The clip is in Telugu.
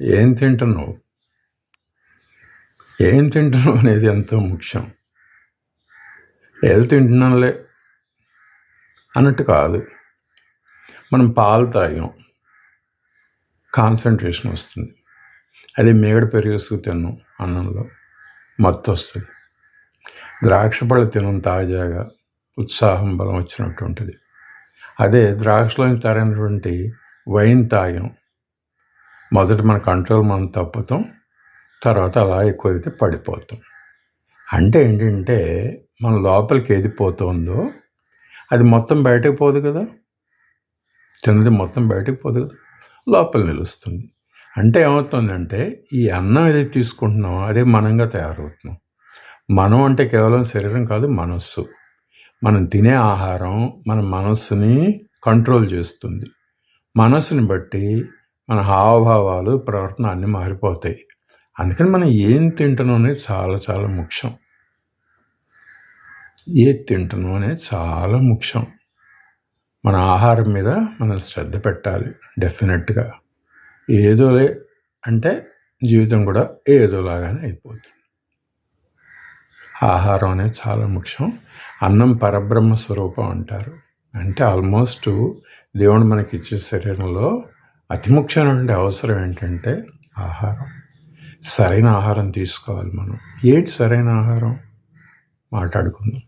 ఏం తింటున్నావు? ఏం తింటున్నావు అనేది ఎంతో ముఖ్యం. ఏది తింటున్నానులే? అన్నట్టు కాదు. మనం పాలు తాగాం. కాన్సన్ట్రేషన్ వస్తుంది. అదే మేగడ పెరిగేసుకు తిన్నాం అన్నంలో. మత్తు వస్తుంది. ద్రాక్ష పళ్ళు తినం తాజాగా ఉత్సాహం బలం వచ్చినట్టు ఉంటుంది. అదే ద్రాక్షలోని తరైనటువంటి వైన్ తాగాం. మొదట మన కంట్రోల్ మనం తప్పుతాం తర్వాత అలా ఎక్కువైతే పడిపోతాం. అంటే ఏంటంటే మన లోపలికి ఏది పోతుందో అది మొత్తం బయటకు పోదు కదా. తిన్నది మొత్తం బయటకు పోదు కదా. లోపల నిలుస్తుంది. అంటే ఏమవుతుందంటే ఈ అన్నం ఏదైతే తీసుకుంటున్నామో అదే మనంగా తయారవుతున్నాం. మనం అంటే కేవలం శరీరం కాదు మనస్సు. మనం తినే ఆహారం మన మనస్సుని కంట్రోల్ చేస్తుంది. మనస్సుని బట్టి మన హావభావాలు ప్రవర్తన అన్నీ మారిపోతాయి. అందుకని మనం ఏం తింటున్నాం అనేది చాలా చాలా ముఖ్యం. ఏది తింటున్నాం అనేది చాలా ముఖ్యం. మన ఆహారం మీద మనం శ్రద్ధ పెట్టాలి డెఫినెట్గా. ఏదోలే అంటే జీవితం కూడా ఏదోలాగానే అయిపోతుంది. ఆహారం అనేది చాలా ముఖ్యం. అన్నం పరబ్రహ్మ స్వరూపం అంటారు. అంటే ఆల్మోస్ట్ దేవుడు మనకి ఇచ్చే శరీరంలో అతి ముఖ్యమైనటువంటి అవసరం ఏంటంటే ఆహారం. సరైన ఆహారం తీసుకోవాలి మనం. ఏంటి సరైన ఆహారం? మాట్లాడుకుందాం.